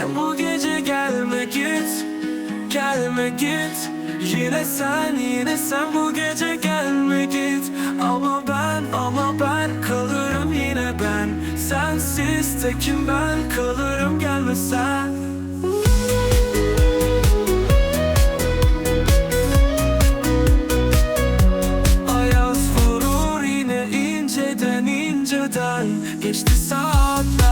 Sen bu gece gelme git Gelme git. Yine sen yine sen bu gece gelme git. Ama ben ama ben kalırım yine ben. Sensiz tekim ben kalırım gelme sen Ayaz vurur yine inceden inceden. Geçti saatler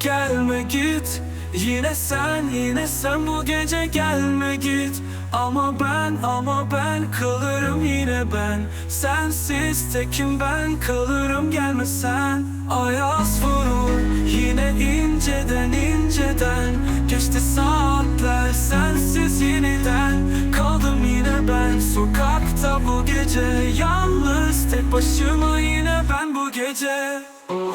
Gelme git. Yine sen yine sen bu gece gelme git. Ama ben ama ben kalırım yine ben. Sensiz tekim ben kalırım gelme sen Ayaz vurur yine inceden inceden. Geçti saatler sensiz yeniden. Kaldım yine ben sokakta bu gece. Yalnız tek başıma yine ben bu gece. Oh,